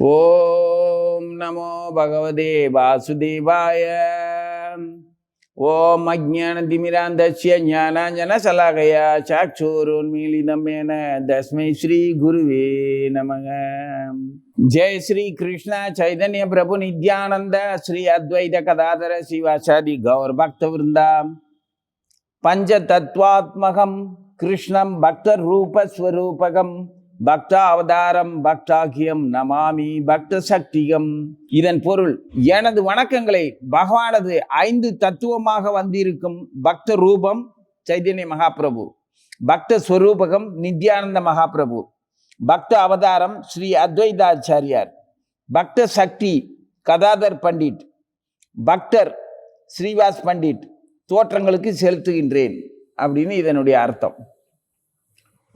ஓம் நமோ பகவதே வாசுதேவாய. ஓம் அஜானதிமிராந்தஸ்ய ஞானாஞ்சன சலாகயா சாட்சோரோன்மீலிதமேன தஸ்மை ஸ்ரீ குருவே நமக. ஜெய் ஸ்ரீ கிருஷ்ணா சைதன்ய பிரபு நித்யானந்த ஸ்ரீ அத்வைத கதாதர சிவாச்சாரி கௌர் பக்த விருந்தாம் பஞ்ச தத்வாத்மகம் கிருஷ்ணம் பக்தர் ரூபஸ்வரூபகம் பக்த அவதாரம் பக்தாகியம் நமாமி பக்த சக்திகம் இதன் பொருள் எனது வணக்கங்களை பகவானது ஐந்து தத்துவமாக வந்திருக்கும் பக்த ரூபம் சைதன்ய மகாபிரபு பக்த ஸ்வரூபகம் நித்யானந்த மகாபிரபு பக்த அவதாரம் ஸ்ரீ அத்வைதாச்சாரியார் பக்த சக்தி கதாதர் பண்டிட் பக்தர் ஸ்ரீவாஸ் பண்டிட் தோற்றங்களுக்கு செலுத்துகின்றேன் அப்படின்னு இதனுடைய அர்த்தம்.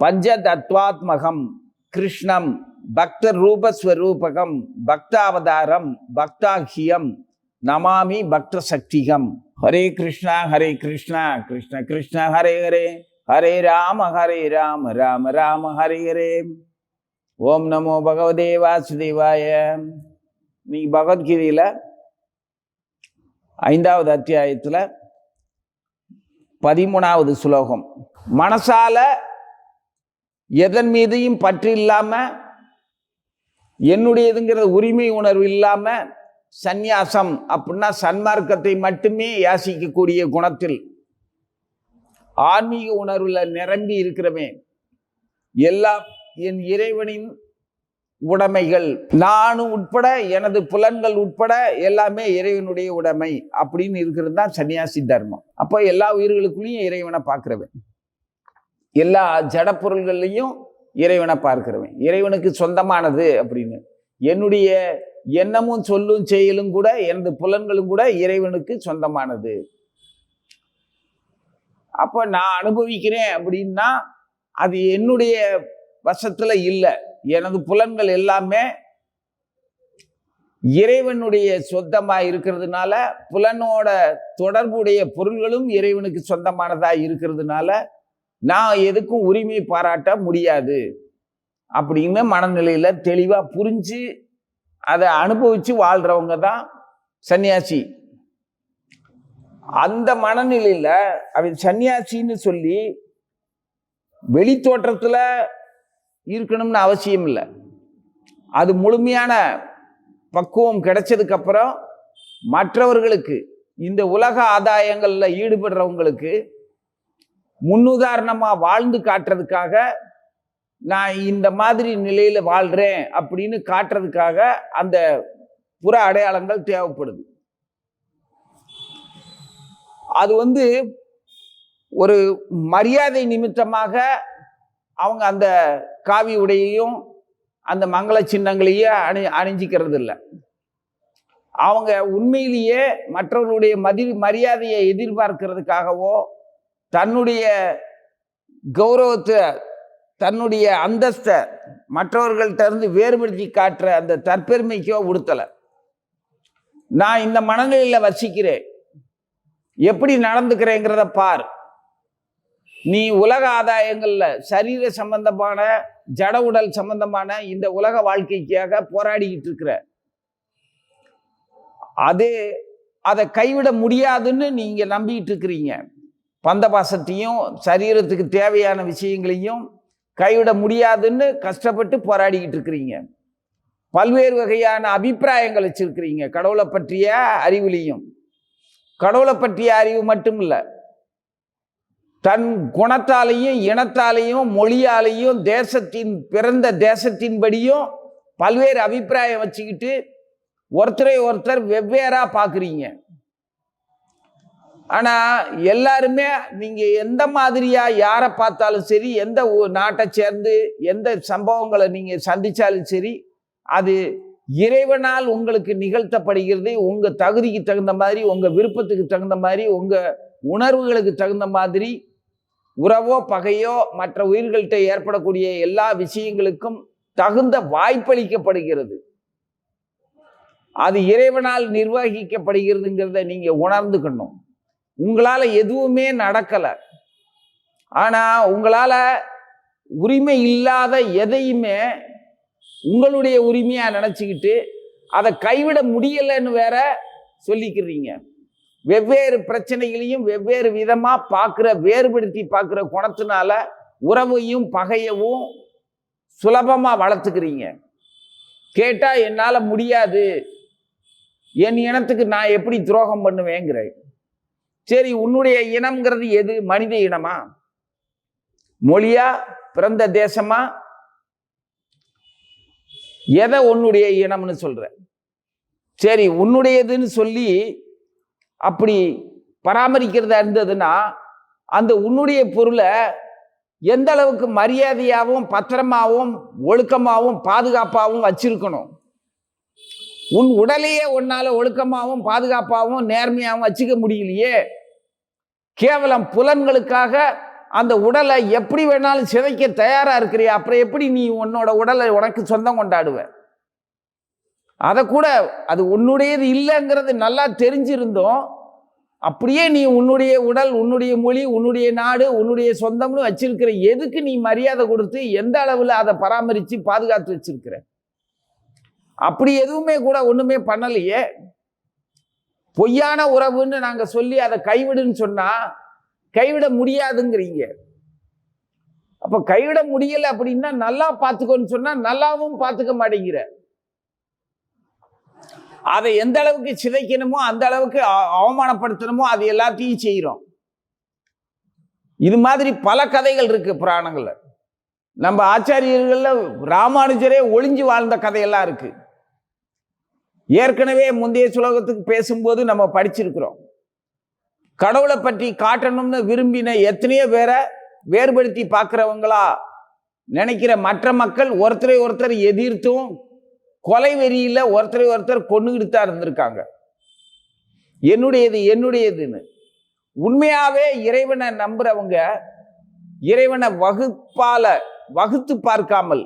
பஞ்ச தத்வாத்மகம் கிருஷ்ணம் பக்த ரூபஸ்வரூபகம் பக்தாவதாரம் பக்தாகியம் நமாமி பக்த சக்திகம் ஹரே கிருஷ்ணா ஹரே கிருஷ்ணா கிருஷ்ண கிருஷ்ண ஹரே ஹரே. ஹரே ராம ஹரே ராம ராம ராம ஹரே ஹரே. ஓம் நமோ பகவதே வாசுதேவாய. நீ பகவத்கீதையில் ஐந்தாவது அத்தியாயத்தில் பதிமூணாவது ஸ்லோகம். மனசால எதன் மீதையும் பற்று இல்லாமல் என்னுடையதுங்கிற உரிமை உணர்வு இல்லாமல் சந்நியாசம் அப்படின்னா சன்மார்க்கத்தை மட்டுமே யாசிக்கக்கூடிய குணத்தில் ஆன்மீக உணர்வில் நிரம்பி இருக்கிறவே எல்லா என் இறைவனின் உடைமைகள். நானும் உட்பட எனது புலன்கள் உட்பட எல்லாமே இறைவனுடைய உடைமை அப்படின்னு இருக்கிறது தான் சன்னியாசி தர்மம். அப்போ எல்லா உயிர்களுக்குள்ளேயும் இறைவனை பார்க்குறவன். எல்லா ஜடப்பொருள்கள்லையும் இறைவனை பார்க்கிறவன். இறைவனுக்கு சொந்தமானது அப்படின்னு. என்னுடைய எண்ணமும் சொல்லும் செயலும் கூட எனது புலன்களும் கூட இறைவனுக்கு சொந்தமானது. அப்போ நான் அனுபவிக்கிறேன் அப்படின்னா அது என்னுடைய வசத்தில் இல்லை. எனது புலன்கள் எல்லாமே இறைவனுடைய சொந்தமாக இருக்கிறதுனால புலனோட தொடர்புடைய பொருள்களும் இறைவனுக்கு சொந்தமானதாக இருக்கிறதுனால நான் எதுக்கும் உரிமை பாராட்ட முடியாது. அப்படின்னு மனநிலையில் தெளிவாக புரிஞ்சு அதை அனுபவித்து வாழ்கிறவங்க தான் சன்னியாசி. அந்த மனநிலையில் அவன் சன்னியாசின்னு சொல்லி வெளி இருக்கணும்னு அவசியம் இல்லை. அது முழுமையான பக்குவம் கிடைச்சதுக்கப்புறம் மற்றவர்களுக்கு இந்த உலக ஆதாயங்களில் ஈடுபடுறவங்களுக்கு முன்னுதாரணமாக வாழ்ந்து காட்டுறதுக்காக நான் இந்த மாதிரி நிலையில் வாழ்கிறேன் அப்படின்னு காட்டுறதுக்காக அந்த புற அடையாளங்கள் தேவைப்படுது. அது வந்து ஒரு மரியாதை நிமித்தமாக அவங்க அந்த காவி உடையையும் அந்த மங்கள சின்னங்களையும் அணி அணிஞ்சிக்கிறது இல்லை அவங்க உண்மையிலேயே மற்றவர்களுடைய மதி மரியாதையை எதிர்பார்க்கிறதுக்காகவோ தன்னுடைய கௌரவத்தை தன்னுடைய அந்தஸ்தை மற்றவர்கள்ட்ட இருந்து வேறுபடுத்தி காட்டுற அந்த தற்பெருமைக்கோ உடுத்தலை. நான் இந்த மனநிலையில் வசிக்கிறேன். எப்படி நடந்துக்கிறேங்கிறத பார். நீ உலக ஆதாயங்களில் சரீர சம்பந்தமான ஜட உடல் சம்பந்தமான இந்த உலக வாழ்க்கைக்காக போராடிக்கிட்டு இருக்கிற. அது அதை கைவிட முடியாதுன்னு நீங்கள் நம்பிக்கிட்டு இருக்கிறீங்க. பந்தபாசத்தையும் சரீரத்துக்கு தேவையான விஷயங்களையும் கைவிட முடியாதுன்னு கஷ்டப்பட்டு போராடிக்கிட்டு இருக்கிறீங்க. பல்வேறு வகையான அபிப்பிராயங்கள் வச்சுருக்கிறீங்க. கடவுளை பற்றிய அறிவுலையும். கடவுளை பற்றிய அறிவு மட்டும் இல்லை தன் குணத்தாலையும் இனத்தாலையும் மொழியாலையும் தேசத்தின் பிறந்த தேசத்தின்படியும் பல்வேறு அபிப்பிராயம் வச்சுக்கிட்டு ஒருத்தரை ஒருத்தர் வெவ்வேறாக பார்க்குறீங்க. ஆனால் எல்லாருமே நீங்கள் எந்த மாதிரியாக யாரை பார்த்தாலும் சரி எந்த நாட்டை சேர்ந்து எந்த சம்பவங்களை நீங்கள் சந்தித்தாலும் சரி அது இறைவனால் உங்களுக்கு நிகழ்த்தப்படுகிறது. உங்கள் தகுதிக்கு தகுந்த மாதிரி உங்கள் விருப்பத்துக்கு தகுந்த மாதிரி உங்கள் உணர்வுகளுக்கு தகுந்த மாதிரி உறவோ பகையோ மற்ற உயிர்கள்ட்ட ஏற்படக்கூடிய எல்லா விஷயங்களுக்கும் தகுந்த வாய்ப்பளிக்கப்படுகிறது. அது இறைவனால் நிர்வகிக்கப்படுகிறதுங்கிறத நீங்கள் உணர்ந்துக்கணும். உங்களால் எதுவுமே நடக்கலை. ஆனால் உங்களால் உரிமை இல்லாத எதையுமே உங்களுடைய உரிமையாக நினச்சிக்கிட்டு அதை கைவிட முடியலைன்னு வேற சொல்லிக்கிறீங்க. வெவ்வேறு பிரச்சனைகளையும் வெவ்வேறு விதமாக பார்க்குற வேறுபடுத்தி பார்க்குற குணத்தினால உறவையும் பகையவும் சுலபமாக வளர்த்துக்கிறீங்க. கேட்டால் என்னால் முடியாது. என் இனத்துக்கு நான் எப்படி துரோகம் பண்ணுவேங்கிறேன். சரி உன்னுடைய இனம்ங்கிறது எது? மனித இனமா? மொழியா? பிறந்த தேசமா? எதை உன்னுடைய இனம்னு சொல்ற? சரி உன்னுடையதுன்னு சொல்லி அப்படி பராமரிக்கிறதா இருந்ததுன்னா அந்த உன்னுடைய பொருளை எந்த அளவுக்கு மரியாதையாகவும் பத்திரமாகவும் ஒழுக்கமாகவும் பாதுகாப்பாகவும் வச்சிருக்கணும்? உன் உடலையே உன்னால் ஒழுக்கமாகவும் பாதுகாப்பாகவும் நேர்மையாகவும் வச்சுக்க முடியலையே? கேவலம் புலன்களுக்காக அந்த உடலை எப்படி வேணாலும் சிதைக்க தயாராக இருக்கிறியா? அப்புறம் எப்படி நீ உன்னோட உடலை உனக்கு சொந்தம் கொண்டாடுவ? அதை கூட அது உன்னுடையது இல்லைங்கிறது நல்லா தெரிஞ்சிருந்தோம். அப்படியே நீ உன்னுடைய உடல் உன்னுடைய மொழி உன்னுடைய நாடு உன்னுடைய சொந்தம்னு வச்சிருக்கிற எதுக்கு நீ மரியாதை கொடுத்து எந்த அளவில் அதை பராமரித்து பாதுகாத்து வச்சிருக்கிற? அப்படி எதுவுமே கூட ஒன்றுமே பண்ணலையே. பொய்யான உறவுன்னு நாங்கள் சொல்லி அதை கைவிடுன்னு சொன்னால் கைவிட முடியாதுங்கிறீங்க. அப்போ கைவிட முடியல அப்படின்னா நல்லா பார்த்துக்கோன்னு சொன்னால் நல்லாவும் பார்த்துக்க மாட்டேங்கிற. அதை எந்த அளவுக்கு சிதைக்கணுமோ அந்த அளவுக்கு அவமானப்படுத்தணுமோ அது எல்லாத்தையும் செய்கிறோம் இது மாதிரி பல கதைகள் இருக்கு புராணங்களில். நம்ம ஆச்சாரியர்களில் ராமானுஜரே ஒளிஞ்சு வாழ்ந்த கதையெல்லாம் இருக்குது ஏற்கனவே முந்தைய சுலோகத்துக்கு பேசும்போது நம்ம படிச்சிருக்கிறோம். கடவுளை பற்றி காட்டணும்னு விரும்பின எத்தனையோ பேரை வேறுபடுத்தி பார்க்குறவங்களா நினைக்கிற மற்ற மக்கள் ஒருத்தரை ஒருத்தர் எதிர்த்தும் கொலை வெறியில் ஒருத்தரை ஒருத்தர் கொண்டுகிட்டு தான் இருந்திருக்காங்க. என்னுடையது என்னுடையதுன்னு. உண்மையாகவே இறைவனை நம்புறவங்க இறைவனை வகுப்பால் வகுத்து பார்க்காமல்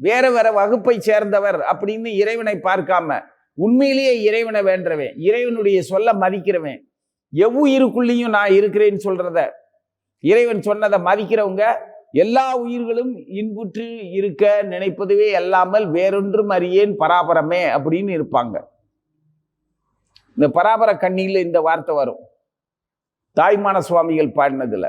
வேற வேற வகுப்பை சேர்ந்தவர் அப்படின்னு இறைவனை பார்க்காம உண்மையிலேயே இறைவனை வேண்டவன் இறைவனுடைய சொல்ல மதிக்கிறவன். எவ்வுயிருக்குள்ளேயும் நான் இருக்கிறேன்னு சொல்றத இறைவன் சொன்னதை மதிக்கிறவங்க எல்லா உயிர்களும் இன்புற்று இருக்க நினைப்பதுவே அல்லாமல் வேறொன்றும் அறியேன் பராபரமே அப்படின்னு இருப்பாங்க. இந்த பராபர கண்ணியில் இந்த வார்த்தை வரும். தாய்மான சுவாமிகள் பாடினதில்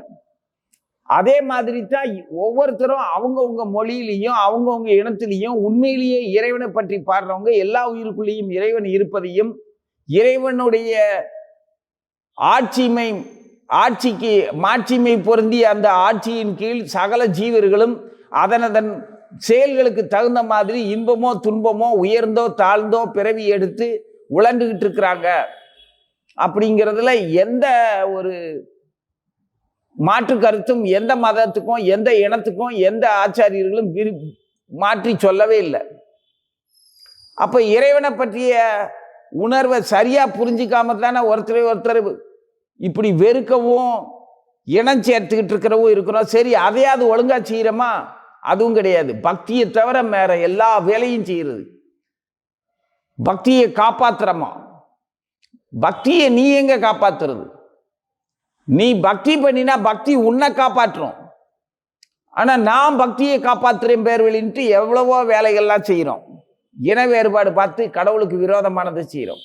அதே மாதிரி தான் ஒவ்வொருத்தரும் அவங்கவுங்க மொழியிலையும் அவங்கவுங்க இனத்திலையும் உண்மையிலேயே இறைவனை பற்றி பாடுறவங்க எல்லா உயிருக்குள்ளேயும் இறைவன் இருப்பதையும் இறைவனுடைய ஆட்சிமை ஆட்சிக்கு மாட்சிமை பொருந்திய அந்த ஆட்சியின் கீழ் சகல ஜீவர்களும் அதனதன் செயல்களுக்கு தகுந்த மாதிரி இன்பமோ துன்பமோ உயர்ந்தோ தாழ்ந்தோ பிறவி எடுத்து உழண்டுகிட்டு இருக்கிறாங்க. அப்படிங்கிறதுல எந்த ஒரு மாற்று கருத்தும் எந்த மதத்துக்கும் எந்த இனத்துக்கும் எந்த ஆச்சாரியர்களும் விரு மாற்றி சொல்லவே இல்லை. அப்போ இறைவனை பற்றிய உணர்வை சரியாக புரிஞ்சிக்காம தானே ஒருத்தரை ஒருத்தர் இப்படி வெறுக்கவும் இனம் சேர்த்துக்கிட்டு இருக்கிறவும் இருக்கிறோம். சரி அதையாவது ஒழுங்காக செய்கிறோமா அதுவும் கிடையாது. பக்தியை தவிர வேற எல்லா வேலையும் செய்கிறது பக்தியை காப்பாத்துறோமா? பக்தியை நீ எங்கே காப்பாற்றுறது நீ பக்தி பண்ணினா பக்தி உன்னை காப்பாற்றும். ஆனால் நான் பக்தியை காப்பாற்றுறேன் பேர்வழின்ட்டு எவ்வளவோ வேலைகள்லாம் செய்கிறோம் இன வேறுபாடு பார்த்து கடவுளுக்கு விரோதமானதை செய்கிறோம்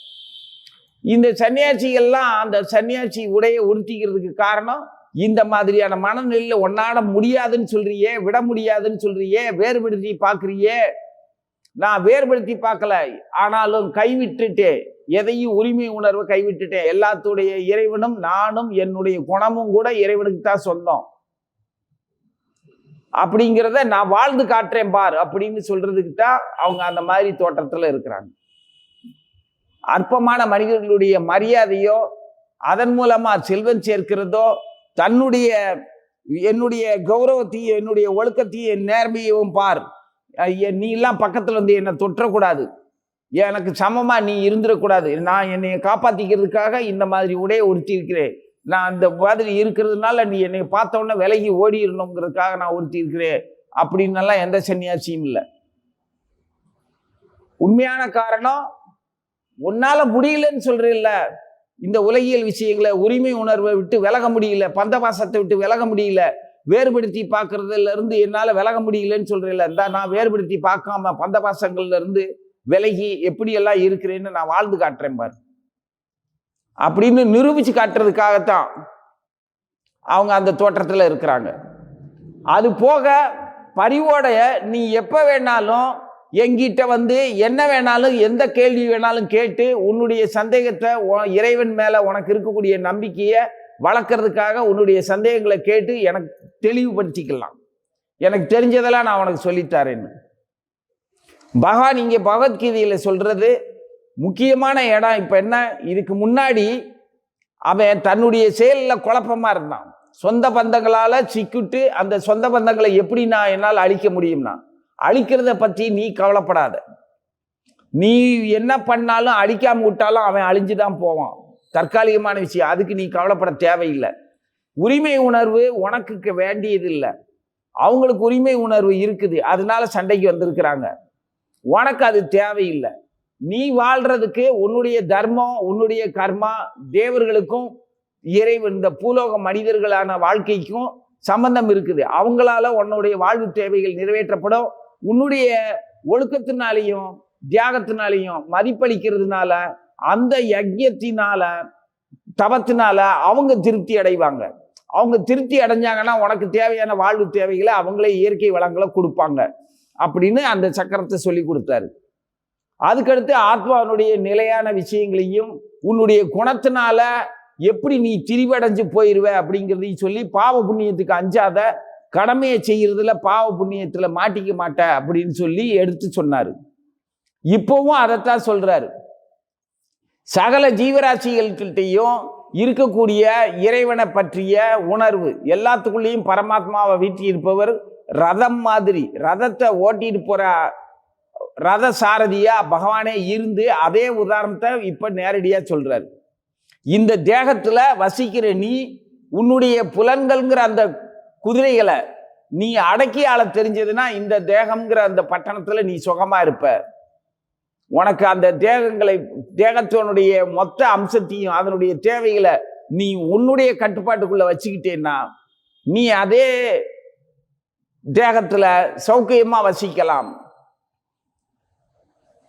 இந்த சன்னியாசிகள்லாம் அந்த சன்னியாசி உடையை உடுத்திக்கிறதுக்கு காரணம் இந்த மாதிரியான மனநிலையில் ஒன்னாட முடியாதுன்னு சொல்றியே விட முடியாதுன்னு சொல்றியே வேறுபடுத்தி பார்க்குறியே. நான் வேறுபடுத்தி பார்க்கல ஆனாலும் கைவிட்டுட்டு எதையும் உரிமை உணர்வை கைவிட்டுட்டேன். எல்லாத்துடைய இறைவனும் நானும் என்னுடைய குணமும் கூட இறைவனுக்கு தான் சொந்தம். அப்படிங்கிறத நான் வாழ்ந்து காட்டுறேன் பார் அப்படின்னு சொல்றதுக்கு தான் அவங்க அந்த மாதிரி தோற்றத்தில் இருக்கிறாங்க. அற்பமான மனிதர்களுடைய மரியாதையோ அதன் மூலமா செல்வம் சேர்க்கிறதோ தன்னுடைய என்னுடைய கௌரவத்தையும் என்னுடைய ஒழுக்கத்தையும் என் நேர்மையையும் பார். நீ எல்லாம் பக்கத்துல வந்து என்னை தொற்றக்கூடாது. எனக்கு சமமாக நீ இருந்துடக்கூடாது. நான் என்னை காப்பாற்றிக்கிறதுக்காக இந்த மாதிரி உடைய உடுத்தியிருக்கிறேன். நான் அந்த மாதிரி இருக்கிறதுனால நீ என்னை பார்த்தோன்னே விலகி ஓடிடணுங்கிறதுக்காக நான் உடுத்தி அப்படின்னெல்லாம் எந்த சன்னியாசியும் இல்லை. உண்மையான காரணம் உன்னால் முடியலன்னு சொல்றீல்ல. இந்த உலகியல் விஷயங்களை உரிமை உணர்வை விட்டு விலக முடியல. பந்தவாசத்தை விட்டு விலக முடியல. வேறுபடுத்தி பார்க்கறதுல இருந்து என்னால் விலக முடியலன்னு சொல்கிறீல்ல இந்த நான் வேறுபடுத்தி பார்க்காம பந்தபாசங்கள்ல இருந்து விலகி எப்படியெல்லாம் இருக்கிறேன்னு நான் வாழ்ந்து காட்டுறேன் பாரு. அப்படின்னு நிரூபிச்சு காட்டுறதுக்காகத்தான் அவங்க அந்த தோற்றத்தில் இருக்கிறாங்க. அது போக பரிவோடைய நீ எப்போ வேணாலும் எங்கிட்ட வந்து என்ன வேணாலும் எந்த கேள்வி வேணாலும் கேட்டு உன்னுடைய சந்தேகத்தை இறைவன் மேலே உனக்கு இருக்கக்கூடிய நம்பிக்கையை வளர்க்கறதுக்காக உன்னுடைய சந்தேகங்களை கேட்டு எனக்கு தெளிவுபடுத்திக்கலாம். எனக்கு தெரிஞ்சதெல்லாம் நான் உனக்கு சொல்லித்தரேன்னு பகவான் இங்கே பகவத்கீதையில் சொல்கிறது முக்கியமான இடம் இப்போ என்ன? இதுக்கு முன்னாடி அவன் தன்னுடைய செயலில் குழப்பமாக இருந்தான். சொந்த பந்தங்களால் சிக்கிட்டு அந்த சொந்த பந்தங்களை எப்படி நான் என்னால் அழிக்க முடியும்னா அழிக்கிறத பற்றி நீ கவலைப்படாத. நீ என்ன பண்ணாலும் அழிக்காமல் விட்டாலும் அவன் அழிஞ்சு தான் போவான். தற்காலிகமான விஷயம். அதுக்கு நீ கவலைப்பட தேவையில்லை. உரிமை உணர்வு உனக்கு வேண்டியது இல்லை அவங்களுக்கு உரிமை உணர்வு இருக்குது. அதனால சண்டைக்கு வந்திருக்கிறாங்க. உனக்கு அது தேவையில்லை. நீ வாழ்றதுக்கு உன்னுடைய தர்மம் உன்னுடைய கர்மா தேவர்களுக்கும் இறைவன் இந்த பூலோக மனிதர்களான வாழ்க்கைக்கும் சம்பந்தம் இருக்குது. அவங்களால உன்னுடைய வாழ்வு தேவைகள் நிறைவேற்றப்படும். உன்னுடைய ஒழுக்கத்தினாலையும் தியாகத்தினாலையும் மதிப்பளிக்கிறதுனால அந்த யஜ்யத்தினால தவத்தினால அவங்க திருப்தி அடைவாங்க. அவங்க திருப்தி அடைஞ்சாங்கன்னா உனக்கு தேவையான வாழ்வு தேவைகளை அவங்களே இயற்கை வளங்களை கொடுப்பாங்க. அப்படின்னு அந்த சக்கரத்தை சொல்லி கொடுத்தாரு. அதுக்கடுத்து ஆத்மாவினுடைய நிலையான விஷயங்களையும் உன்னுடைய குணத்தினால எப்படி நீ திரிவடைஞ்சு போயிருவ அப்படிங்கிறதையும் சொல்லி பாவ புண்ணியத்துக்கு அஞ்சாத கடமையை செய்கிறதுல பாவ புண்ணியத்தில் மாட்டிக்க மாட்ட அப்படின்னு சொல்லி எடுத்து சொன்னார். இப்போவும் அதைத்தான் சொல்கிறாரு சகல ஜீவராசிகள்கிட்டையும் இருக்கக்கூடிய இறைவனை பற்றிய உணர்வு எல்லாத்துக்குள்ளேயும் பரமாத்மாவை வீட்டி இருப்பவர் ரதம் மாதிரி ரதத்தை ஓட்டிட்டு போகிற ரத சாரதியாக பகவானே இருந்து அதே உதாரணத்தை இப்போ நேரடியாக சொல்கிறார் இந்த தேகத்தில் வசிக்கிற நீ உன்னுடைய புலன்கள்ங்கிற அந்த குதிரைகளை நீ அடக்கி ஆள தெரிஞ்சதுன்னா இந்த தேகம்ங்கிற அந்த பட்டணத்தில் நீ சுகமாக இருப்ப. உனக்கு அந்த தேகங்களை தேகத்தினுடைய மொத்த அம்சத்தையும் அதனுடைய தேவைகளை நீ உன்னுடைய கட்டுப்பாட்டுக்குள்ளே வச்சுக்கிட்டேன்னா நீ அதே தேகத்தில் சௌக்கியமாக வசிக்கலாம்.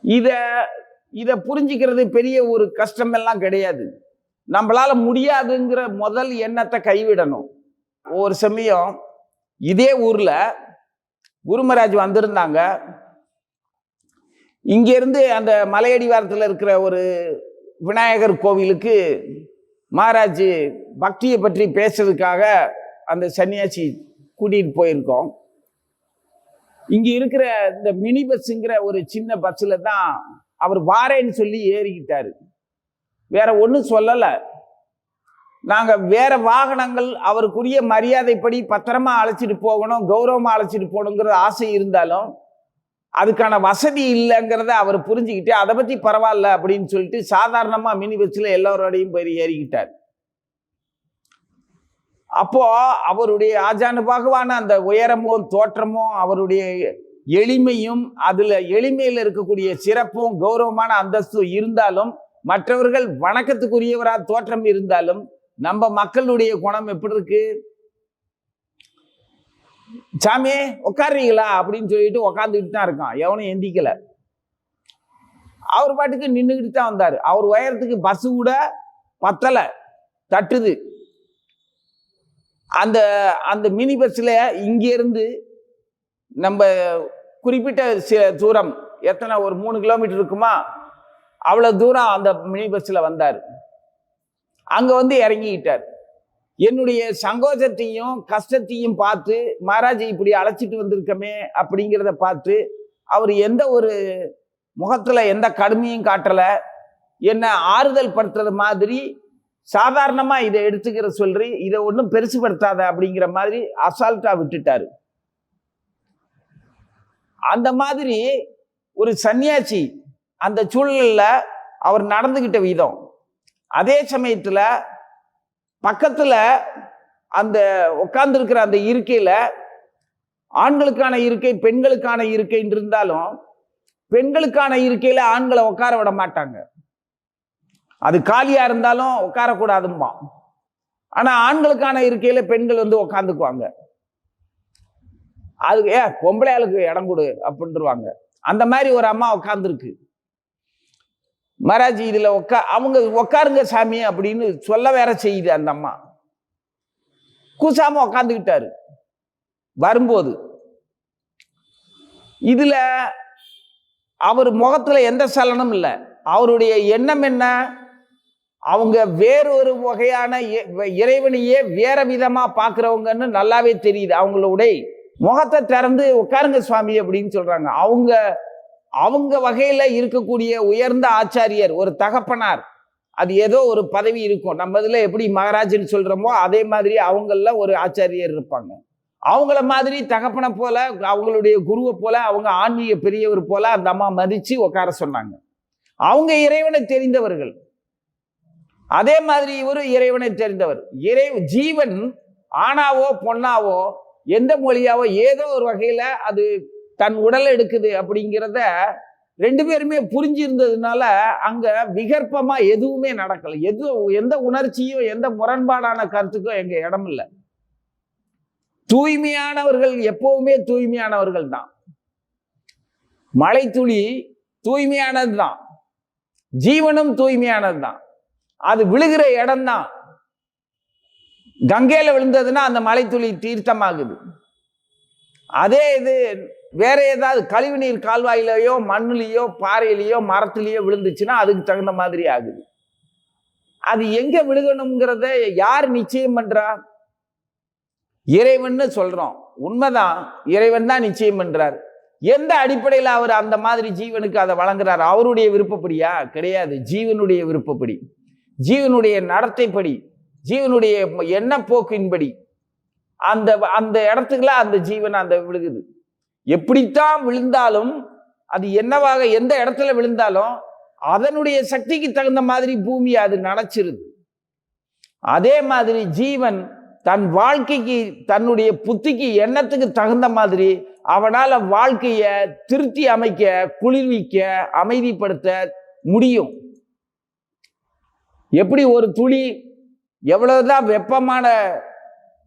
இதை இதை புரிஞ்சுக்கிறது பெரிய ஒரு கஷ்டமெல்லாம் கிடையாது. நம்மளால் முடியாதுங்கிற முதல் எண்ணத்தை கைவிடணும். ஒரு சமயம் இதே ஊரில் குருமராஜ் வந்திருந்தாங்க. இங்கேருந்து அந்த மலையடிவாரத்தில் இருக்கிற ஒரு விநாயகர் கோவிலுக்கு மகாராஜ் பக்தியை பற்றி பேசுறதுக்காக அந்த சன்னியாசி கூட்டிகிட்டு போயிருக்கோம். இங்கே இருக்கிற இந்த மினி பஸ்ஸுங்கிற ஒரு சின்ன பஸ்ஸில் தான் அவர் வாரேன்னு சொல்லி ஏறிக்கிட்டாரு. வேற ஒன்றும் சொல்லலை. நாங்கள் வேற வாகனங்கள் அவருக்குரிய மரியாதைப்படி பத்திரமா அழைச்சிட்டு போகணும் கௌரவமாக அழைச்சிட்டு போகணுங்கிற ஆசை இருந்தாலும் அதுக்கான வசதி இல்லைங்கிறத அவர் புரிஞ்சுக்கிட்டு அதை பற்றி பரவாயில்ல அப்படின்னு சொல்லிட்டு சாதாரணமாக மினி பஸ்ஸில் எல்லோரோடையும் போய் ஏறிக்கிட்டார். அப்போ அவருடைய ஆஜானு ஆஜானுபாகவான அந்த உயரமும் தோற்றமும் அவருடைய எளிமையும் அதுல எளிமையில் இருக்கக்கூடிய சிறப்பும் கௌரவமான அந்தஸ்தும் இருந்தாலும் மற்றவர்கள் வணக்கத்துக்குரியவராக தோற்றம் இருந்தாலும் நம்ம மக்களுடைய குணம் எப்படி இருக்கு? சாமியே உட்காருறீங்களா? அப்படின்னு சொல்லிட்டு உக்காந்துக்கிட்டு தான் இருக்கான். எவனும் எந்திக்கல. அவர் பாட்டுக்கு நின்றுக்கிட்டு தான் வந்தார். அவர் உயரத்துக்கு பஸ் கூட பத்தலை. தட்டுது. அந்த அந்த மினி பஸ்ஸில் இங்கேருந்து நம்ம குறிப்பிட்ட சில தூரம் எத்தனை ஒரு மூணு கிலோமீட்டர் இருக்குமா? அவ்வளோ தூரம் அந்த மினி பஸ்ஸில் வந்தார். அங்கே வந்து இறங்கிக்கிட்டார். என்னுடைய சங்கோஷத்தையும் கஷ்டத்தையும் பார்த்து மகாராஜ் இப்படி அழைச்சிட்டு வந்திருக்கமே அப்படிங்கிறத பார்த்து அவர் எந்த ஒரு முகத்தில் எந்த கடுமையும் காட்டலை. என்னை ஆறுதல் படுத்துறது மாதிரி சாதாரணமாக இதை எடுத்துக்கிற சொல்றி இதை ஒன்றும் பெருசுபடுத்தாத அப்படிங்கிற மாதிரி அசால்ட்டாக விட்டுட்டாரு. அந்த மாதிரி ஒரு சன்னியாசி அந்த சூழலில் அவர் நடந்துக்கிட்ட விதம். அதே சமயத்தில் பக்கத்தில் அந்த உட்கார்ந்துருக்கிற அந்த இருக்கையில் ஆண்களுக்கான இருக்கை பெண்களுக்கான இருக்கைன்னு இருந்தாலும் பெண்களுக்கான இருக்கையில் ஆண்களை உட்கார விட மாட்டாங்க. அது காலியாக இருந்தாலும் உட்காரக்கூடாதும்பான் ஆனால் ஆண்களுக்கான இருக்கையில் பெண்கள் வந்து உட்காந்துக்குவாங்க. அதுக்கு ஏ பொம்பளை ஆளுக்கு இடம் கொடு அப்படின்றவாங்க. அந்த மாதிரி ஒரு அம்மா உட்காந்துருக்கு மகாராஜ் இதில் உட்கா அவங்க உட்காருங்க சாமி அப்படின்னு சொல்ல வேற செய்யுது அந்த அம்மா. கூசாம உட்காந்துக்கிட்டாரு வரும்போது இதில் அவர் முகத்தில் எந்த சலனமும் இல்லை. அவருடைய எண்ணம் என்ன? அவங்க வேறொரு வகையான இ- இறைவனையே வேற விதமாக பார்க்குறவங்கன்னு நல்லாவே தெரியுது. அவங்களுடைய முகத்தை திறந்து உட்காருங்க சுவாமி அப்படின்னு சொல்கிறாங்க அவங்க அவங்க வகையில் இருக்கக்கூடிய உயர்ந்த ஆச்சாரியர் ஒரு தகப்பனார். அது ஏதோ ஒரு பதவி இருக்கும். நம்ம இதில் எப்படி மகாராஜன்னு சொல்கிறோமோ அதே மாதிரி அவங்கள ஒரு ஆச்சாரியர் இருப்பாங்க. அவங்கள மாதிரி தகப்பனை போல அவங்களுடைய குருவை போல அவங்க ஆன்மீக பெரியவர் போல அந்த அம்மா மதித்து உட்கார சொன்னாங்க. அவங்க இறைவனை தெரிந்தவர்கள். அதே மாதிரி இவரு இறைவனை தெரிந்தவர். இறை ஜீவன் ஆணாவோ பொண்ணாவோ எந்த மொழியாவோ ஏதோ ஒரு வகையில் அது தன் உடல் எடுக்குது அப்படிங்கிறத ரெண்டு பேருமே புரிஞ்சிருந்ததுனால அங்கே விகற்பமாக எதுவுமே நடக்கலை. எது எந்த உணர்ச்சியும் எந்த முரண்பாடான கருத்துக்கும் எங்கள் இடம் இல்லை. தூய்மையானவர்கள் எப்பவுமே தூய்மையானவர்கள் தான். மழை துளி தூய்மையானது தான் ஜீவனும் தூய்மையானது தான் அது விழுகிற இடம்தான். கங்கையில விழுந்ததுன்னா அந்த மலைத்துளி தீர்த்தமாகுது. அதே இது வேற ஏதாவது கழிவுநீர் கால்வாயிலையோ மண்ணுலேயோ பாறையிலேயோ மரத்துலேயோ விழுந்துச்சுன்னா அதுக்கு தகுந்த மாதிரி ஆகுது. அது எங்க விழுகணுங்கிறத யார் நிச்சயம் பண்றா? இறைவன்னு சொல்றோம். உண்மைதான். இறைவன் தான் நிச்சயம் பண்றார். எந்த அடிப்படையில் அவர் அந்த மாதிரி ஜீவனுக்கு அதை வழங்குறார்? அவருடைய விருப்பப்படியா? கிடையாது. ஜீவனுடைய விருப்பப்படி. ஜீவனுடைய நடத்தைப்படி ஜீவனுடைய எண்ணப்போக்கின்படி அந்த அந்த இடத்துக்குலாம் அந்த ஜீவன் அந்த விழுகுது. எப்படித்தான் விழுந்தாலும் அது என்னவாக எந்த இடத்துல விழுந்தாலும் அதனுடைய சக்திக்கு தகுந்த மாதிரி பூமி அது நினைச்சிருது. அதே மாதிரி ஜீவன் தன் வாழ்க்கைக்கு தன்னுடைய புத்திக்கு எண்ணத்துக்கு தகுந்த மாதிரி அவனால் வாழ்க்கையை திருத்தி அமைக்க குளிர்விக்க அமைதிப்படுத்த முடியும். எப்படி ஒரு துளி எவ்வளவுதான் வெப்பமான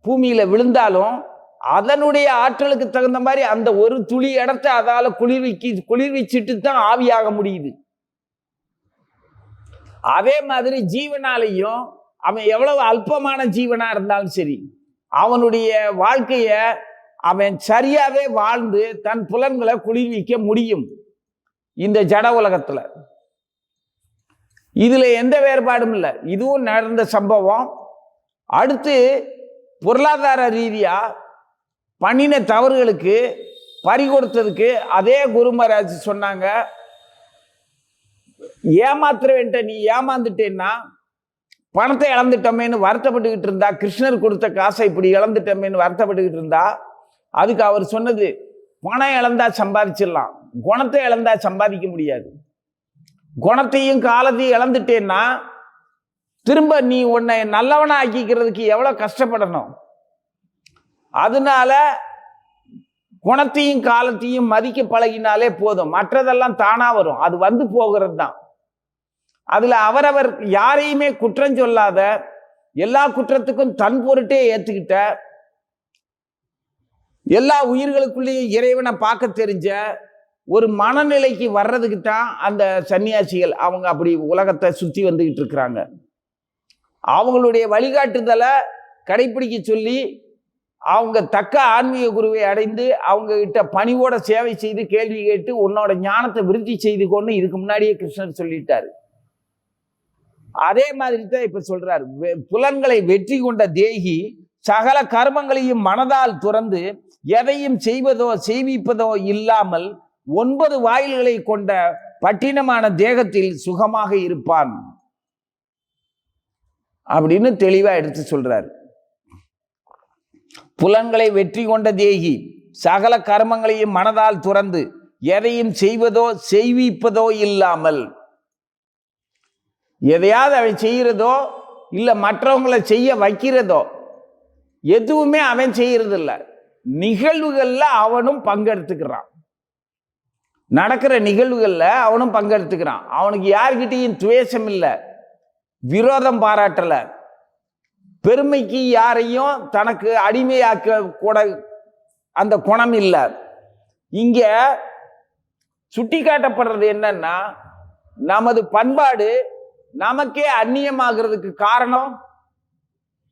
பூமியில் விழுந்தாலும் அதனுடைய ஆற்றலுக்கு தகுந்த மாதிரி அந்த ஒரு துளி இடத்த அதால குளிர்விக்கி குளிர்விச்சிட்டு தான் ஆவியாக முடியுது. அதே மாதிரி ஜீவனாலையும் அவன் எவ்வளவு அல்பமான ஜீவனா இருந்தாலும் சரி அவனுடைய வாழ்க்கைய அவன் சரியாவே வாழ்ந்து தன் புலன்களை குளிர்விக்க முடியும் இந்த ஜட உலகத்துல. இதில் எந்த வேறுபாடும் இல்லை. இதுவும் நடந்த சம்பவம். அடுத்து பொருளாதார ரீதியாக பண்ணின தவறுகளுக்கு பறி கொடுத்ததுக்கு அதே குருமராஜ் சொன்னாங்க. ஏமாத்துறவன்ட்ட நீ ஏமாந்துட்டேன்னா பணத்தை இழந்துட்டோமேன்னு வருத்தப்பட்டுக்கிட்டு இருந்தா கிருஷ்ணர் கொடுத்த காசை இப்படி இழந்துட்டோமேன்னு வருத்தப்பட்டுக்கிட்டு இருந்தா அதுக்கு அவர் சொன்னது பணம் இழந்தா சம்பாதிச்சிடலாம். குணத்தை இழந்தா சம்பாதிக்க முடியாது. குணத்தையும் காலத்தையும் இழந்துட்டேன்னா திரும்ப நீ உன்னை நல்லவனா ஆக்கிக்கிறதுக்கு எவ்வளோ கஷ்டப்படணும்? அதனால குணத்தையும் காலத்தையும் மதிக்க பழகினாலே போதும். மற்றதெல்லாம் தானாக வரும். அது வந்து போகிறது தான் அதில் அவரவர் யாரையுமே குற்றம் சொல்லாத எல்லா குற்றத்துக்கும் தன் பொருட்டே ஏற்றுக்கிட்ட எல்லா உயிர்களுக்குள்ளேயும் இறைவனை பார்க்க தெரிஞ்ச ஒரு மனநிலைக்கு வர்றதுக்கு தான் அந்த சன்னியாசிகள் அவங்க அப்படி உலகத்தை சுற்றி வந்துக்கிட்டு இருக்கிறாங்க. அவங்களுடைய வழிகாட்டுதலை கடைப்பிடிக்க சொல்லி அவங்க தக்க ஆன்மீக குருவை அடைந்து அவங்க கிட்ட பணிவோட சேவை செய்து கேள்வி கேட்டு உன்னோட ஞானத்தை விருத்தி செய்து கொண்டு இதுக்கு முன்னாடியே கிருஷ்ணர் சொல்லிட்டாரு. அதே மாதிரி தான் இப்போ சொல்றாரு. வெ- புலன்களை வெற்றி கொண்ட தேகி சகல கர்மங்களையும் மனதால் துறந்து எதையும் செய்வதோ செய்விப்பதோ இல்லாமல் ஒன்பது வாயில்களை கொண்ட பட்டினமான தேகத்தில் சுகமாக இருப்பான். அப்படின்னு தெளிவா எடுத்து சொல்றார். புலன்களை வெற்றி கொண்ட தேகி சகல கர்மங்களையும் மனதால் துறந்து எதையும் செய்வதோ செய்விப்பதோ இல்லாமல் எதையாவது அவன் செய்கிறதோ இல்லை மற்றவங்களை செய்ய வைக்கிறதோ எதுவுமே அவன் செய்கிறதில்ல. நிகழ்வுகளில் அவனும் பங்கெடுத்துக்கிறான். நடக்கிற நிகழ்வுகளில் அவனும் பங்கெடுத்துக்கிறான். அவனுக்கு யார்கிட்டையும் துவேஷம் இல்லை. விரோதம் பாராட்டலை. பெருமைக்கு யாரையும் தனக்கு அடிமையாக்க கூட அந்த குணம் இல்லை. இங்கே சுட்டி காட்டப்படுறது என்னன்னா நமது பண்பாடு நமக்கே அந்நியமாகிறதுக்கு காரணம்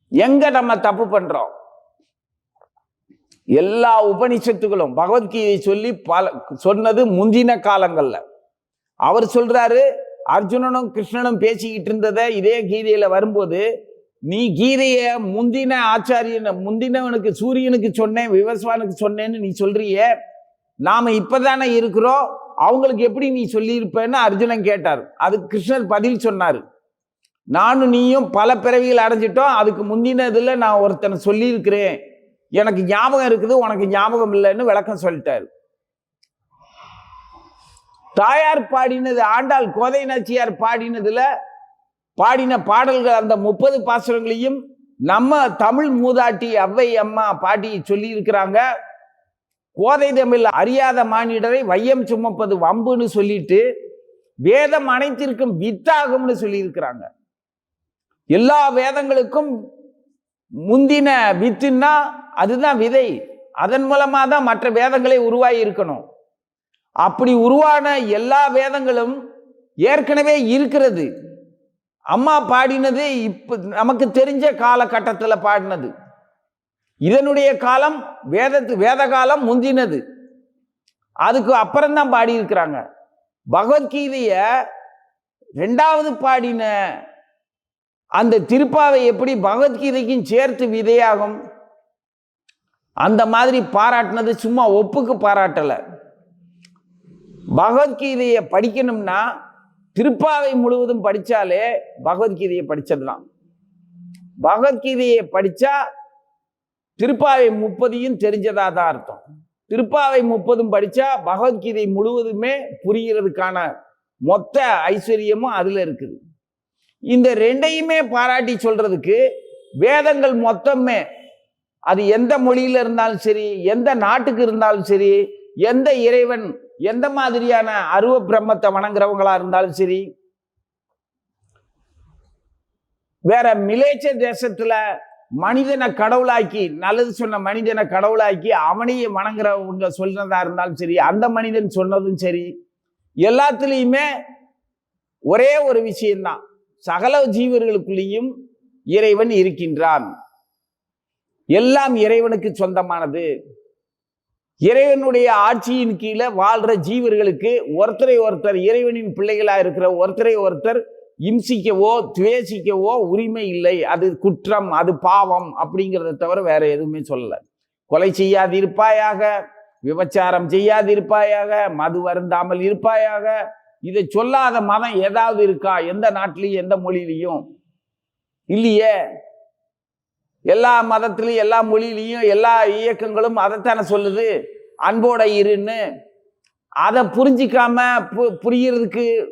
எங்க நம்ம தப்பு பண்றோம்? எல்லா உபனிஷத்துகளும் பகவத்கீதை சொல்லி பல சொன்னது முந்தின காலங்களில். அவர் சொல்றாரு அர்ஜுனனும் கிருஷ்ணனும் பேசிக்கிட்டு இருந்ததை இதே கீதையில வரும்போது நீ கீதைய முந்தின ஆச்சாரியனை முந்தினவனுக்கு சூரியனுக்கு சொன்னேன் விவசாயனுக்கு சொன்னேன்னு நீ சொல்றியே நாம இப்பதானே இருக்கிறோம் அவங்களுக்கு எப்படி நீ சொல்லியிருப்பேன்னு அர்ஜுனன் கேட்டார். அதுக்கு கிருஷ்ணர் பதில் சொன்னார். நானும் நீயும் பல பிறவிகள் அடைஞ்சிட்டோம் அதுக்கு முந்தினதுல நான் ஒருத்தனை சொல்லியிருக்கிறேன் எனக்கு ஞாபகம் இருக்குது உனக்கு ஞாபகம் இல்லைன்னு விளக்கம் சொல்லிட்டாரு. தாயார் பாடினது ஆண்டாள் கோதை நாச்சியார் பாடினதுல பாடின பாடல்கள் அந்த முப்பது பாசுரங்களையும் நம்ம தமிழ் மூதாட்டி அவ்வை அம்மா பாட்டி சொல்லி இருக்கிறாங்க கோதை தமிழ் அறியாத மானிடரை வையம் சுமப்பது வம்புன்னு சொல்லிட்டு வேதம் அனைத்திற்கும் வித்தாகும்னு சொல்லியிருக்கிறாங்க. எல்லா வேதங்களுக்கும் முந்தின வித்துன்னா அதுதான் விதை. அதன் மூலமாக தான் மற்ற வேதங்களே உருவாகி இருக்கணும் அப்படி உருவான எல்லா வேதங்களும் ஏற்கனவே இருக்கிறது. அம்மா பாடினது இப்போ நமக்கு தெரிஞ்ச காலகட்டத்தில் பாடினது. இதனுடைய காலம் வேதத்து வேத காலம் முந்தினது. அதுக்கு அப்புறம்தான் பாடியிருக்கிறாங்க. பகவத்கீதையை ரெண்டாவது பாடின அந்த திருப்பாவை எப்படி பகவத்கீதைக்கும் சேர்த்து விதையாகும்? அந்த மாதிரி பாராட்டினது சும்மா ஒப்புக்கு பாராட்டலை. பகவத்கீதையை படிக்கணும்னா திருப்பாவை முழுவதும் படித்தாலே பகவத்கீதையை படிச்சிடலாம். பகவத்கீதையை படித்தா திருப்பாவை முப்பதையும் தெரிஞ்சதாக தான் அர்த்தம். திருப்பாவை முப்பதும் படித்தா பகவத்கீதை முழுவதுமே புரிகிறதுக்கான மொத்த ஐஸ்வர்யமும் அதில் இருக்குது. இந்த ரெண்டையுமே பாராட்டி சொல்றதுக்கு வேதங்கள் மொத்தமே அது எந்த மொழியில் இருந்தாலும் சரி எந்த நாட்டுக்கு இருந்தாலும் சரி எந்த இறைவன் எந்த மாதிரியான அருவ பிரம்மத்தை வணங்குறவங்களா இருந்தாலும் சரி வேற மிலேச்ச தேசத்துல மனிதனை கடவுளாக்கி நல்லது சொன்ன மனிதனை கடவுளாக்கி அவனையே வணங்குறவங்க சொல்றதா இருந்தாலும் சரி அந்த மனிதன் சொன்னதும் சரி எல்லாத்துலேயுமே ஒரே ஒரு விஷயம்தான். சகல ஜீவர்களுக்குள்ளேயும் இறைவன் இருக்கின்றான். எல்லாம் இறைவனுக்கு சொந்தமானது. இறைவனுடைய ஆட்சியின் கீழே வாழ்ற ஜீவர்களுக்கு ஒருத்தரை ஒருத்தர் இறைவனின் பிள்ளைகளாக இருக்கிற ஒருத்தரை ஒருத்தர் இம்சிக்கவோ துவேசிக்கவோ உரிமை இல்லை. அது குற்றம் அது பாவம் அப்படிங்கிறத தவிர வேற எதுவுமே சொல்லலை. கொலை செய்யாதிருப்பாயாக விபச்சாரம் செய்யாதிருப்பாயாக மது வருந்தாமல் இருப்பாயாக இதை சொல்லாத மதம் ஏதாவது இருக்கா? எந்த நாட்டிலையும் எந்த மொழியிலையும்? இல்லையே. எல்லா மதத்திலையும் எல்லா மொழியிலையும் எல்லா இயக்கங்களும் அதைத்தானே சொல்லுது? அன்போட இருன்னு. அதை புரிஞ்சிக்காம பு- புரியறதுக்கு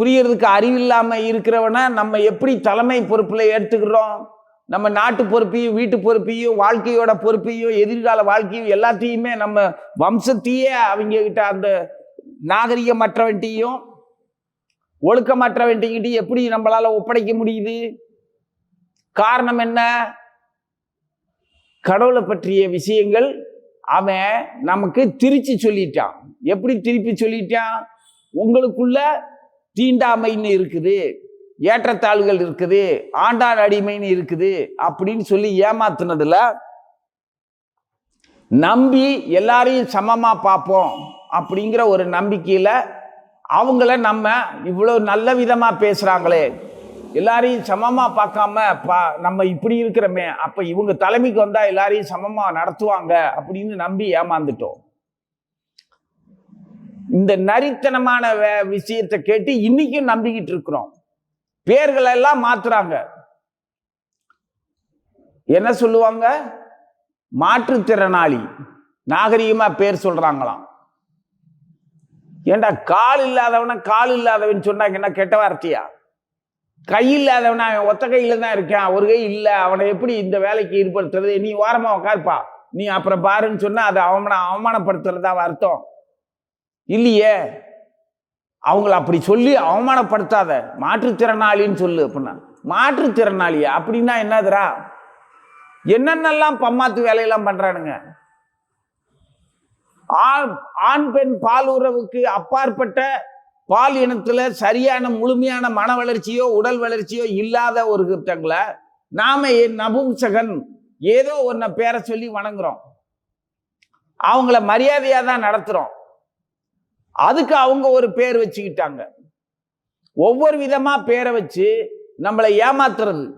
புரியறதுக்கு அறிவில்லாம இருக்கிறவனை நம்ம எப்படி தலைமை பொறுப்பில் எடுத்துக்கிறோம் நம்ம நாட்டு பொறுப்பையும் வீட்டு பொறுப்பையும் வாழ்க்கையோட பொறுப்பையும் எதிர்கால வாழ்க்கையும் எல்லாத்தையுமே நம்ம வம்சத்தையே அவங்க கிட்ட அந்த நாகரிகமற்றவன்ட்டையும் ஒழுக்கமற்றவன்ட்டையும் எப்படி நம்மளால ஒப்படைக்க முடியுது? காரணம் என்ன? கடவுளை பற்றிய விஷயங்கள் அவன் நமக்கு திருச்சி சொல்லிட்டான். எப்படி திருப்பி சொல்லிட்டான்? உங்களுக்குள்ள தீண்டாமைன்னு இருக்குது ஏற்றத்தாழ்வுகள் இருக்குது ஆண்டான் அடிமைன்னு இருக்குது அப்படின்னு சொல்லி ஏமாத்துனதுல நம்பி எல்லாரையும் சமமா பார்ப்போம். அப்படிங்கிற ஒரு நம்பிக்கையில் அவங்கள நம்ம இவ்வளோ நல்ல விதமாக பேசுகிறாங்களே எல்லாரையும் சமமாக பார்க்காம பா நம்ம இப்படி இருக்கிறோமே அப்போ இவங்க தலைமைக்கு வந்தால் எல்லாரையும் சமமாக நடத்துவாங்க அப்படின்னு நம்பி ஏமாந்துட்டோம். இந்த நரித்தனமான வே- விஷயத்தை கேட்டு இன்னைக்கும் நம்பிக்கிட்டு இருக்கிறோம். பேர்களை எல்லாம் மாத்துறாங்க. என்ன சொல்லுவாங்க? மாற்றுத்திறனாளி. நாகரிகமாக பேர் சொல்கிறாங்களாம் ஏண்டா கால் இல்லாதவன கால் இல்லாதவன் சொன்னாங்க என்ன கெட்ட வார்த்தையா? கை இல்லாதவன அவன் ஒத்த கையில் தான் இருக்கான். ஒரு கை இல்லை. அவனை எப்படி இந்த வேலைக்கு ஈடுபடுத்துறது? நீ ஓரமாக உட்காருப்பா நீ அப்புறம் பாருன்னு சொன்னால் அதை அவமான அவமானப்படுத்துறதா அர்த்தம். இல்லையே? அவங்கள அப்படி சொல்லி அவமானப்படுத்தாத. மாற்றுத்திறனாளின்னு சொல்லு அப்படின்னா. மாற்றுத்திறனாளியா? அப்படின்னா என்னதுடா? என்னென்னலாம் பம்மாத்து வேலையெல்லாம் பண்ணுறானுங்க ஆண் ஆண் பெண் பால் உறவுக்கு அப்பாற்பட்ட பால் இனத்துல சரியான முழுமையான மன வளர்ச்சியோ உடல் வளர்ச்சியோ இல்லாத ஒரு கிட்டங்களை நாம ஏ- நபும்சகன் ஏதோ ஒன்ன பேரை சொல்லி வணங்குறோம். அவங்கள மரியாதையா தான் நடத்துறோம். அதுக்கு அவங்க ஒரு பேர் வச்சுக்கிட்டாங்க. ஒவ்வொரு விதமா பேரை வச்சு நம்மளை ஏமாத்துறது.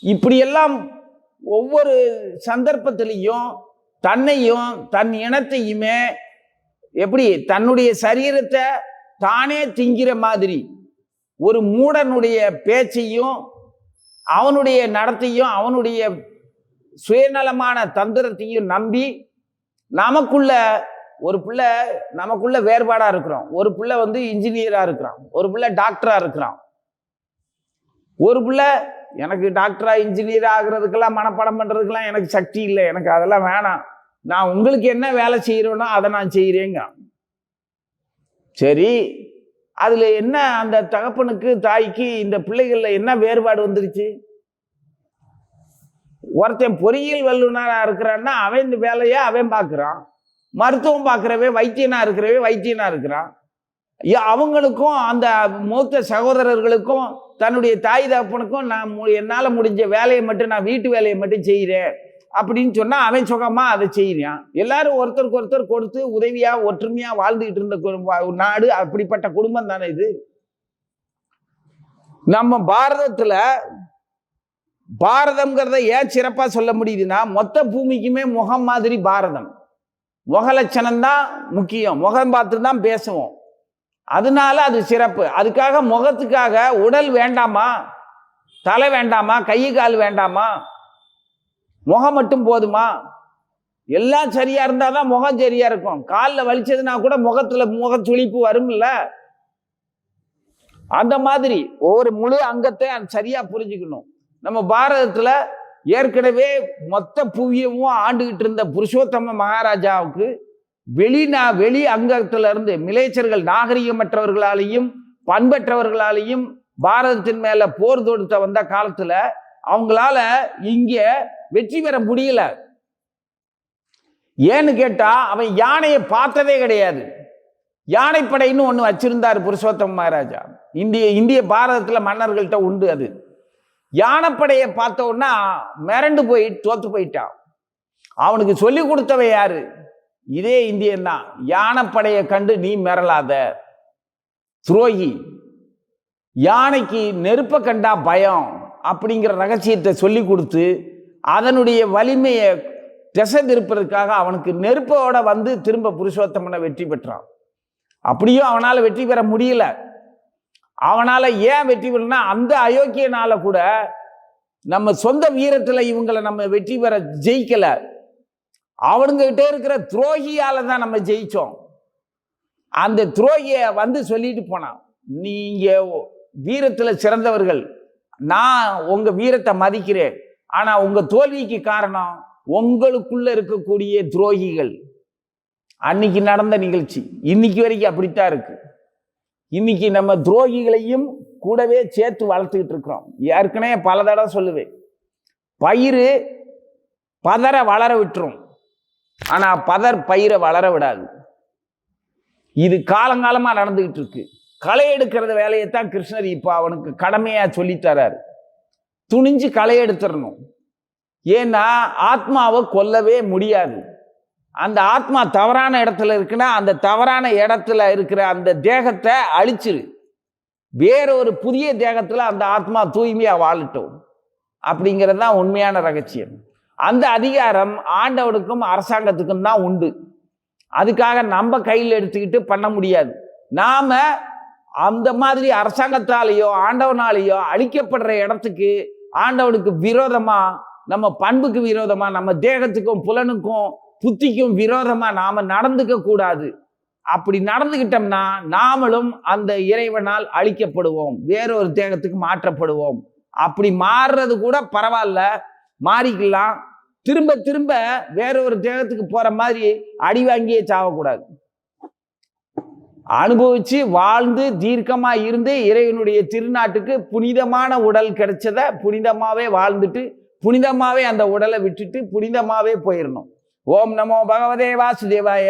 இப்படியெல்லாம் ஒவ்வொரு சந்தர்ப்பத்திலையும் தன்னையும் தன் இனத்தையுமே எப்படி தன்னுடைய சரீரத்தை தானே திங்கிற மாதிரி ஒரு மூடனுடைய பேச்சையும் அவனுடைய நடத்தையும் அவனுடைய சுயநலமான தந்திரத்தையும் நம்பி நமக்குள்ள ஒரு பிள்ளை நமக்குள்ள வேறுபாடாக இருக்கிறோம் ஒரு பிள்ளை வந்து இன்ஜினியராக இருக்கிறான். ஒரு பிள்ளை டாக்டராக இருக்கிறான். ஒரு பிள்ளை எனக்கு டாக்டரா இன்ஜினியர் ஆகுறதுக்கெல்லாம் மனப்பாடம் பண்ணுறதுக்கெல்லாம் எனக்கு சக்தி இல்லை. எனக்கு அதெல்லாம் வேணாம். நான் உங்களுக்கு என்ன வேலை செய்கிறேனோ அதை நான் செய்கிறேங்க சரி. அதில் என்ன அந்த தகப்பனுக்கு தாய்க்கு இந்த பிள்ளைகளில் என்ன வேறுபாடு வந்துருச்சு? ஒருத்தன் பொறியியல் வல்லுநராக இருக்கிறான்னா அவன் இந்த வேலையை அவன் பார்க்குறான். மருத்துவம் பார்க்குறவே வைத்தியனா இருக்கிறவே வைத்தியனா இருக்கிறான். அவங்களுக்கும் அந்த மூத்த சகோதரர்களுக்கும் தன்னுடைய தாய் தகப்பனுக்கும் நான் மு- முடிஞ்ச வேலையை மட்டும் நான் வீட்டு வேலையை மட்டும் செய்கிறேன் அப்படின்னு சொன்னால் அவன் சுகமாக அதை செய்கிறான் எல்லாரும் ஒருத்தருக்கு ஒருத்தர் கொடுத்து உதவியாக ஒற்றுமையாக வாழ்ந்துக்கிட்டு இருந்த நாடு அப்படிப்பட்ட குடும்பம் தானே இது? நம்ம பாரதத்தில் பாரதம்ங்கிறத ஏன் சிறப்பாக சொல்ல முடியுதுன்னா மொத்த பூமிக்குமே முகம் மாதிரி பாரதம். முக லட்சணம் தான் முக்கியம். முகம் பார்த்து தான் பேசுவோம். அதனால அது சிறப்பு. அதுக்காக முகத்துக்காக உடல் வேண்டாமா? தலை வேண்டாமா? கை கால் வேண்டாமா? முகம் மட்டும் போதுமா? எல்லாம் சரியா இருந்தாதான் முகம் சரியா இருக்கும். காலில் வலிச்சதுன்னா கூட முகத்துல முகச்சுளிப்பு வரும்ல. அந்த மாதிரி ஒவ்வொரு முழு அங்கத்தை சரியா புரிஞ்சுக்கணும். நம்ம பாரதத்துல ஏற்கனவே மொத்த புவியவும் ஆண்டுகிட்டு இருந்த புருஷோத்தம மகாராஜாவுக்கு வெளிநா வெளி அங்கத்திலிருந்து மிலேச்சர்கள் நாகரிகமற்றவர்களாலேயும் பண்பற்றவர்களாலையும் பாரதத்தின் மேல போர் தொடுத்த வந்த காலத்துல அவங்களால இங்க வெற்றி பெற முடியல. ஏன்னு கேட்டா அவன் யானையை பார்த்ததே கிடையாது. யானைப்படைன்னு ஒன்று வச்சிருந்தார் புருஷோத்தம மகாராஜா. இந்திய இந்திய பாரதத்தில் மன்னர்கள்ட்ட உண்டு அது. யானைப்படையை பார்த்தோன்னா மிரண்டு போய் தோத்து போயிட்டான். அவனுக்கு சொல்லி கொடுத்தவன் யாரு? இதே இந்தியன் தான். யானைப்படையை கண்டு நீ மிரளாத. துரோகி. யானைக்கு நெருப்பை கண்டா பயம் அப்படிங்கிற ரகசியத்தை சொல்லி கொடுத்து அதனுடைய வலிமையை திசை திருப்பதற்காக அவனுக்கு நெருப்போட வந்து திரும்ப புருஷோத்தமனை வெற்றி பெற்றான். அப்படியும் அவனால் வெற்றி பெற முடியல. அவனால் ஏன் வெற்றி பெறனா அந்த அயோக்கியனால் கூட நம்ம சொந்த வீரத்தில் இவங்களை நம்ம வெற்றி பெற ஜெயிக்கலை. அவனுங்ககிட்டே இருக்கிற துரோகியால் தான் நம்ம ஜெயித்தோம் அந்த துரோகியை வந்து சொல்லிட்டு போனான் நீங்கள் வீரத்தில் சிறந்தவர்கள் நான் உங்கள் வீரத்தை மதிக்கிறேன். ஆனால் உங்கள் தோல்விக்கு காரணம் உங்களுக்குள்ளே இருக்கக்கூடிய துரோகிகள். அன்னைக்கு நடந்த நிகழ்ச்சி இன்னைக்கு வரைக்கும் அப்படித்தான் இருக்கு. இன்னைக்கு நம்ம துரோகிகளையும் கூடவே சேர்த்து வளர்த்துக்கிட்டு இருக்கிறோம். ஏற்கனவே பல தடவை சொல்லுவேன் பயிர் பதற வளர விட்டுரும். ஆனால் பதர் பயிரை வளர விடாது. இது காலங்காலமாக நடந்துகிட்டு இருக்கு. களை எடுக்கிறது வேலையைத்தான் கிருஷ்ணர் இப்போ அவனுக்கு கடமையாக சொல்லித்தராரு துணிஞ்சு களை எடுத்துடணும் ஏன்னா ஆத்மாவை கொல்லவே முடியாது. அந்த ஆத்மா தவறான இடத்துல இருக்குன்னா அந்த தவறான இடத்துல இருக்கிற அந்த தேகத்தை அழிச்சிரு. வேற ஒரு புதிய தேகத்தில் அந்த ஆத்மா தூய்மையாக வாழட்டும். அப்படிங்கிறது தான் உண்மையான ரகசியம். அந்த அதிகாரம் ஆண்டவனுக்கும் அரசாங்கத்துக்கும் தான் உண்டு. அதுக்காக நம்ம கையில் எடுத்துக்கிட்டு பண்ண முடியாது. நாம் அந்த மாதிரி அரசாங்கத்தாலேயோ ஆண்டவனாலேயோ அழிக்கப்படுற இடத்துக்கு ஆண்டவனுக்கு விரோதமாக நம்ம பண்புக்கு விரோதமாக நம்ம தேகத்துக்கும் புலனுக்கும் புத்திக்கும் விரோதமாக நாம் நடந்துக்க கூடாது. அப்படி நடந்துக்கிட்டோம்னா நாமளும் அந்த இறைவனால் அழிக்கப்படுவோம். வேறொரு தேகத்துக்கு மாற்றப்படுவோம். அப்படி மாறுறது கூட பரவாயில்ல. மாறிக்கலாம். திரும்ப திரும்ப வேற ஒரு தேகத்துக்கு போற மாதிரி அடி வாங்கியே சாவக்கூடாது. அனுபவிச்சு வாழ்ந்து தீர்க்கமா இருந்து இறைவனுடைய திருநாட்டுக்கு புனிதமான உடல் கிடைச்சத புனிதமாவே வாழ்ந்துட்டு புனிதமாவே அந்த உடலை விட்டுட்டு புனிதமாவே போயிடணும் ஓம் நமோ பகவதே வாசுதேவாய.